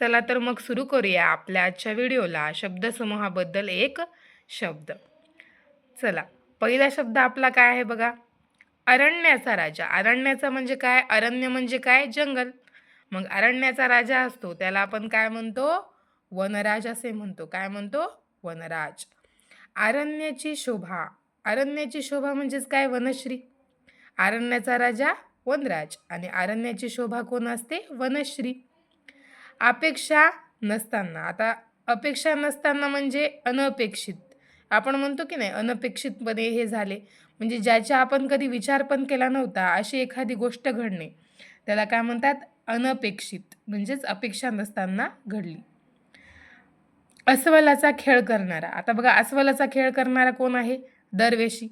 चला तर मग सुरू करूया आपल्या आजच्या व्हिडिओला. शब्दसमूहाबद्दल एक शब्द. चला पहिला शब्द आपला काय आहे बघा? अरण्याचा राजा. अरण्याचा म्हणजे काय? अरण्य म्हणजे काय? जंगल. मग अरण्याचा राजा असतो त्याला आपण काय म्हणतो? वनराज असे म्हणतो. काय म्हणतो? वनराज. अरण्याची शोभा. अरण्याची शोभा म्हणजेच काय? वनश्री. अरण्याचा राजा वनराज. आणि अरण्याची शोभा कोण असते? वनश्री. अपेक्षा नसताना. आता अपेक्षा नसताना म्हणजे अनपेक्षित. आपण म्हणतो की नाही अनपेक्षितपणे हे झाले. म्हणजे ज्याचा आपण कधी विचार पण केला नव्हता अशी एखादी गोष्ट घडणे. त्याला काय म्हणतात? अनपेक्षित. म्हणजेच अपेक्षा नसताना घडली. अस्वलाचा खेळ करणारा. आता बघा अस्वलाचा खेळ करणारा कोण आहे? दरवेशी.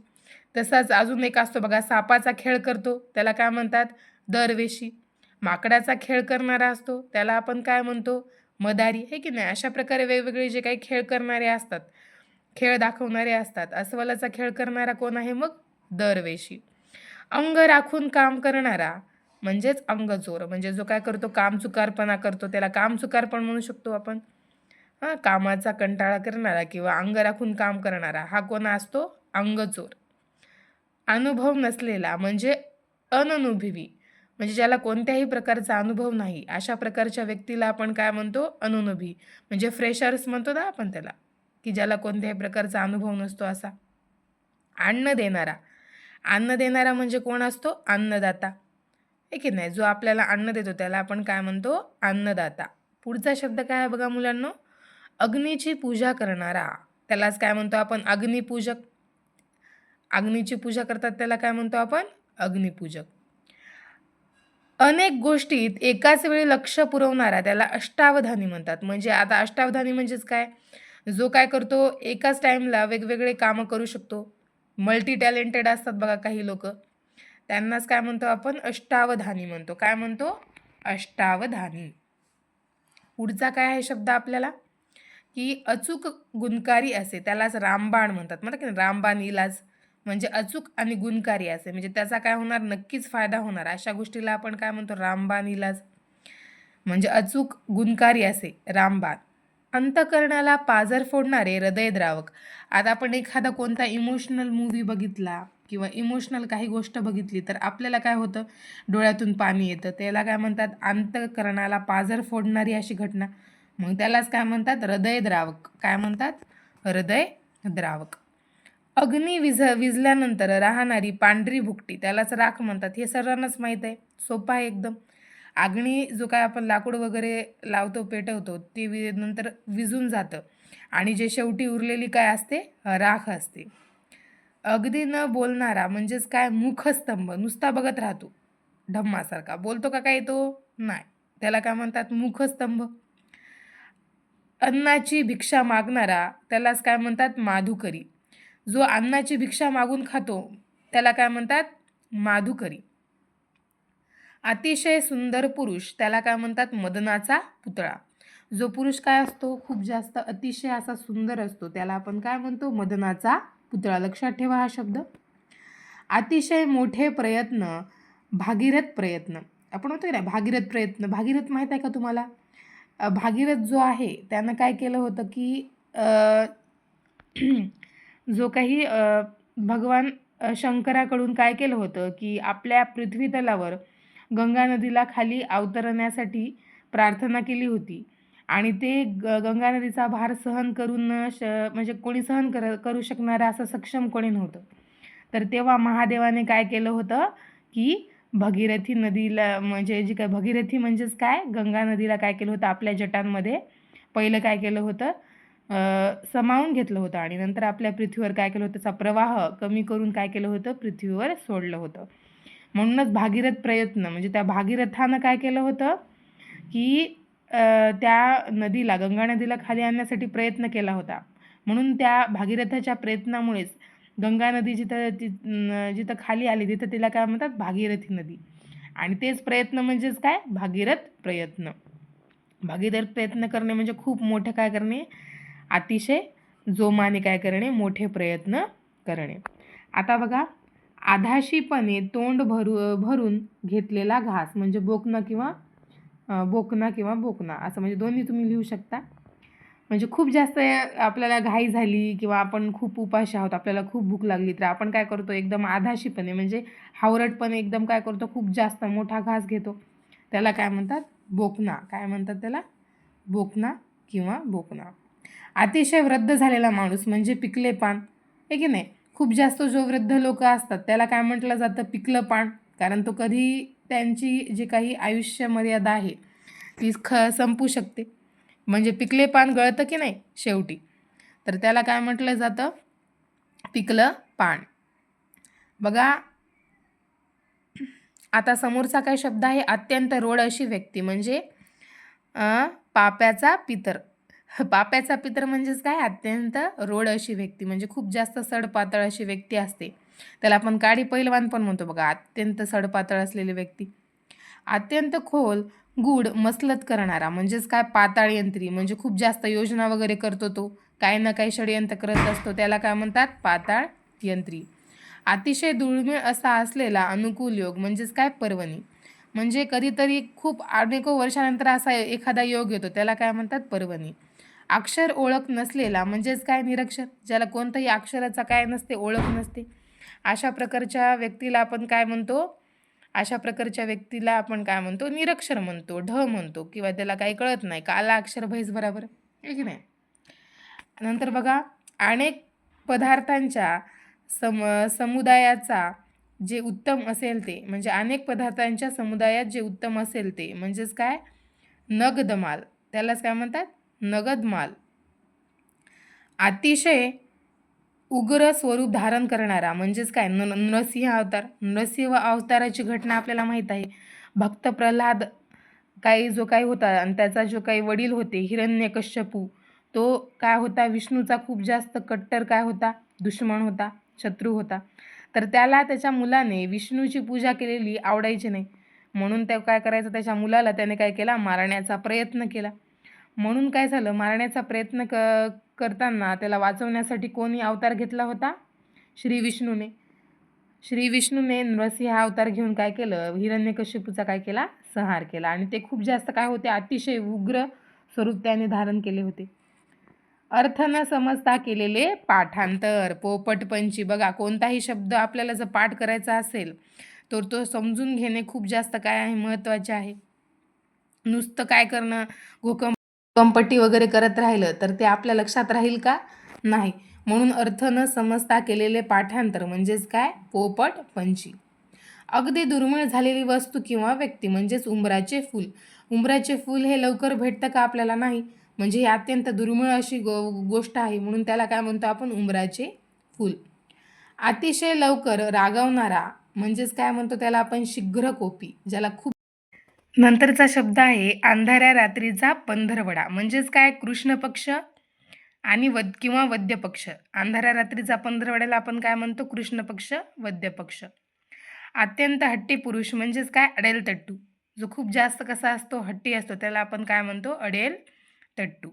तसाच अजून एक असतो बघा सापाचा खेळ करतो. त्याला काय म्हणतात? दरवेशी. माकडाचा खेळ करणारा असतो. त्याला आपण काय म्हणतो? मदारी. हे की नाही? अशा प्रकारे वेगवेगळे जे काही खेळ करणारे असतात खेळ दाखवणारे असतात अस्वलाचा खेळ करणारा कोण आहे मग? दरवेशी. अंग राखून काम करणारा म्हणजेच अंगचोर म्हणजे जो काय करतो? काम चुकारपणा करतो. त्याला काम चुकारपण म्हणू शकतो आपण. हां कामाचा कंटाळा करणारा किंवा अंग राखून काम करणारा हा कोण असतो? अंगचोर अनुभव नसलेला म्हणजे अननुभवी. म्हणजे ज्याला कोणत्याही प्रकारचा अनुभव नाही अशा प्रकारच्या व्यक्तीला आपण काय म्हणतो? अननुभवी म्हणजे फ्रेशर्स म्हणतो ना आपण त्याला की ज्याला कोणत्याही प्रकारचा अनुभव नसतो असा. अन्न देणारा. अन्न देणारा म्हणजे कोण असतो? अन्नदाता. आहे की नाही? जो आपल्याला अन्न देतो त्याला आपण काय म्हणतो? अन्नदाता. पुढचा शब्द काय आहे बघा मुलांनो? अग्नीची पूजा करणारा. त्यालाच काय म्हणतो आपण? अग्निपूजक. अग्नीची पूजा करतात त्याला काय म्हणतो आपण? अग्निपूजक. अनेक गोष्टीत एकाच वेळी लक्ष पुरवणारा त्याला अष्टावधानी म्हणतात. म्हणजे आता अष्टावधानी म्हणजेच काय? जो काय करतो एकाच टाईमला वेगवेगळे कामं करू शकतो. मल्टी टॅलेंटेड असतात बघा काही लोक. त्यांनाच काय म्हणतो आपण? अष्टावधानी म्हणतो. काय म्हणतो? अष्टावधानी. पुढचा काय आहे शब्द आपल्याला? की अचूक गुणकारी असे. त्यालाच रामबाण म्हणतात. म्हणतात की रामबाण इलाज. म्हणजे अचूक आणि गुणकारी असे. म्हणजे त्याचा काय होणार? नक्कीच फायदा होणार. अशा गोष्टीला आपण काय म्हणतो? रामबाण इलाज. म्हणजे अचूक गुणकारी असे. रामबाण. अंतकरणाला पाजर फोडणारे हृदयद्रावक. आता आपण एखादा कोणता इमोशनल मूवी बघितला किंवा इमोशनल काही गोष्ट बघितली तर आपल्याला काय होतं? डोळ्यातून पाणी येतं. त्याला काय म्हणतात? अंतकरणाला पाजर फोडणारी अशी घटना. मग त्यालाच काय म्हणतात? हृदयद्रावक. काय म्हणतात? हृदय द्रावक अग्नी विझ विझल्यानंतर राहणारी पांढरी भुकटी त्यालाच राख म्हणतात. हे सर्वांनाच माहीत आहे. सोपं आहे एकदम. अग्नी जो काय आपण लाकूड वगैरे लावतो पेटवतो ते वि नंतर विझून जातं. आणि जे शेवटी उरलेली काय असते? राख असते. अगदी न बोलणारा म्हणजेच काय? मुखस्तंभ. नुसता बघत राहतो. ढम्मासारखा बोलतो का काय तो? नाही. त्याला काय म्हणतात? मुखस्तंभ. अन्नाची भिक्षा मागणारा त्यालाच काय म्हणतात? माधुकरी. जो अन्नाची भिक्षा मागून खातो त्याला काय म्हणतात? माधुकरी. अतिशय सुंदर पुरुष त्याला काय म्हणतात? मदनाचा पुतळा. जो पुरुष काय असतो? खूप जास्त अतिशय असा सुंदर असतो. त्याला आपण काय म्हणतो? मदनाचा पुतळा. लक्षात ठेवा हा शब्द. अतिशय मोठे प्रयत्न भागीरथ प्रयत्न. आपण होतो ना भागीरथ प्रयत्न. भागीरथ माहीत आहे का तुम्हाला? भागीरथ जो आहे त्यानं काय केलं होतं की जो काही भगवान शंकराकडून काय केलं होतं की आपल्या पृथ्वीतलावर गंगा नदीला खाली अवतरण्यासाठी प्रार्थना केली होती. आणि ते ग गंगा नदीचा भार सहन करून श म्हणजे कोणी सहन कर करू शकणारं असं सक्षम कोणी नव्हतं. तर तेव्हा महादेवाने काय केलं होतं की भगीरथी नदीला म्हणजे जी काय भगीरथी म्हणजेच काय? गंगा नदीला काय केलं होतं? आपल्या जटांमध्ये पहिलं काय केलं होतं? समावून घेतलं होतं आणि नंतर आपल्या पृथ्वीवर काय केलं होतं? त्याचा प्रवाह कमी करून काय केलं होतं? पृथ्वीवर सोडलं होतं. म्हणूनच भागीरथ प्रयत्न म्हणजे त्या भागीरथानं काय केलं होतं? की त्या नदीला गंगा नदीला खाली आणण्यासाठी प्रयत्न केला होता. म्हणून त्या भागीरथाच्या प्रयत्नामुळेच गंगा नदी जिथं ति जिथं खाली आली तिथं तिला काय म्हणतात? भागीरथी नदी. आणि तेच प्रयत्न म्हणजेच काय? भागीरथ प्रयत्न. भागीरथ प्रयत्न करणे म्हणजे खूप मोठं काय करणे? अतिशय जोमाने काय करणे? मोठे प्रयत्न करणे. आता बघा आधाशीपणे तोंड भरू भरून घेतलेला घास म्हणजे बोकणं किंवा बोकणा किंवा बोकणा असं म्हणजे दोन्ही तुम्ही लिहू शकता. म्हणजे खूप जास्त आपल्याला घाई झाली किंवा आपण खूप उपाशी आहोत आपल्याला खूप भूक लागली तर आपण काय करतो? एकदम आधाशीपणे म्हणजे हावरटपणे एकदम काय करतो? खूप जास्त मोठा घास घेतो. त्याला काय म्हणतात? बोकणा. काय म्हणतात त्याला? बोकणा किंवा बोकणा. अतिशय वृद्ध झालेला माणूस म्हणजे पिकले पान आहे की नाही? खूप जास्त जो वृद्ध लोक असतात त्याला काय म्हटलं जातं? पिकलं पान कारण तो कधी त्यांची जी काही आयुष्य मर्यादा आहे ती ख संपू शकते. म्हणजे पिकले पान गळतं की नाही? शेवटी. तर त्याला काय म्हटलं जातं? पिकलं पान बघा आता समोरचा काय शब्द आहे? अत्यंत रोड अशी व्यक्ती म्हणजे पाप्याचा पितर. पाप्याचा पितर म्हणजेच काय? अत्यंत रोड अशी व्यक्ती. म्हणजे खूप जास्त सडपातळ अशी व्यक्ती असते. त्याला आपण काडी पैलवान पण म्हणतो बघा. अत्यंत सडपातळ असलेली व्यक्ती. अत्यंत खोल गूढ मसलत करणारा. म्हणजेच काय? पाताळ यंत्री. म्हणजे खूप जास्त योजना वगैरे करतो तो. काही ना काही षडयंत्र करत असतो. त्याला काय म्हणतात? पाताळ यंत्री. अतिशय दुर्मिळ असा असलेला अनुकूल योग म्हणजेच काय? पर्वणी. म्हणजे कधीतरी खूप अनेको वर्षानंतर असा एखादा योग येतो. त्याला काय म्हणतात? पर्वणी. अक्षर ओळख नसलेला म्हणजेच काय निरक्षर? ज्याला कोणतंही अक्षराचा काय नसते ओळख नसते. अशा प्रकारच्या व्यक्तीला आपण काय म्हणतो? अशा प्रकारच्या व्यक्तीला आपण काय म्हणतो? निरक्षर म्हणतो ढ म्हणतो किंवा त्याला काही कळत नाही काला अक्षर भैस बराबर? आहे की नाही? नंतर बघा अनेक पदार्थांच्या सम समुदायाचा जे उत्तम असेल ते म्हणजे अनेक पदार्थांच्या समुदायात जे उत्तम असेल ते म्हणजेच काय? नगदमाल. त्यालाच काय म्हणतात? नगद माल अतिशय उग्र स्वरूप धारण करणारा म्हणजेच काय? न नृसिंह अवतार. नृसिंह अवताराची घटना आपल्याला माहीत आहे. भक्त प्रल्हाद काही जो काही होता आणि त्याचा जो काही वडील होते हिरण्यकश्यपू तो काय होता? विष्णूचा खूप जास्त कट्टर काय होता? दुश्मन होता शत्रू होता. तर त्याला त्याच्या मुलाने विष्णूची पूजा केलेली आवडायची नाही. म्हणून ते काय करायचं? त्याच्या मुलाला त्याने काय केला? मारण्याचा प्रयत्न केला. म्हणून काय झालं? मारण्याचा प्रयत्न क करताना त्याला वाचवण्यासाठी कोणी अवतार घेतला होता? श्री विष्णूने. श्री विष्णूने नृसिंह हा अवतार घेऊन काय केलं? हिरण्यकश्यपूचा काय केला? संहार केला. आणि ते खूप जास्त काय होते? अतिशय उग्र स्वरूप त्याने धारण केले होते. अर्थ न समजता केलेले पाठांतर पोपटपंची बघा कोणताही शब्द आपल्याला जर पाठ करायचा असेल तर तो समजून घेणे खूप जास्त काय आहे? महत्त्वाचे आहे. नुसतं काय करणं? घोकम कंपट्टी वगैरे करत राहिलं तर ते आपल्या लक्षात राहील का? नाही. म्हणून अर्थ न समजता केलेले पाठांतर म्हणजेच काय? पोपट पंची अगदी दुर्मिळ झालेली वस्तू किंवा व्यक्ती म्हणजेच उंबराचे फूल. उंबराचे फूल हे लवकर भेटतं का आपल्याला नाही? म्हणजे ही अत्यंत दुर्मिळ अशी गो गोष्ट आहे म्हणून त्याला काय म्हणतो आपण? उंबराचे फूल. अतिशय लवकर रागवणारा म्हणजेच काय म्हणतो त्याला आपण? शीघ्र कोपी ज्याला खूप नंतरचा शब्द आहे अंधाऱ्या रात्रीचा पंधरवडा. म्हणजेच काय? कृष्ण पक्ष आणि वद किंवा वद्य पक्ष. अंधाऱ्या रात्रीचा पंधरवड्याला आपण काय म्हणतो? कृष्ण पक्ष वद्य पक्ष. अत्यंत हट्टी पुरुष म्हणजेच काय? अडेल तट्टू. जो खूप जास्त कसा असतो? हट्टी असतो. त्याला आपण काय म्हणतो? अडेल तट्टू.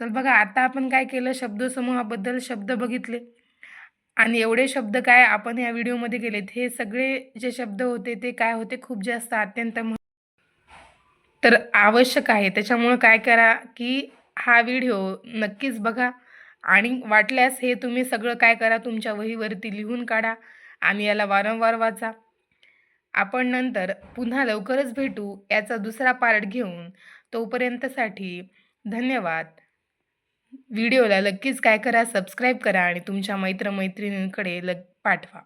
चल बघा आता आपण काय केलं? शब्दसमूहाबद्दल शब्द बघितले. आणि एवढे शब्द काय आपण या व्हिडिओमध्ये गेलेत हे सगळे जे शब्द होते ते काय होते? खूप जास्त अत्यंत तर आवश्यक आहे. त्याच्यामुळं काय करा की हा व्हिडिओ नक्कीच बघा आणि वाटल्यास हे तुम्ही सगळं काय करा तुमच्या वहीवरती लिहून काढा आणि याला वारंवार वाचा. आपण नंतर पुन्हा लवकरच भेटू याचा दुसरा पार्ट घेऊन. तोपर्यंतसाठी धन्यवाद. व्हिडिओला नक्कीच काय करा सबस्क्राईब करा आणि तुमच्या मैत्रमैत्रिणींकडे लग पाठवा.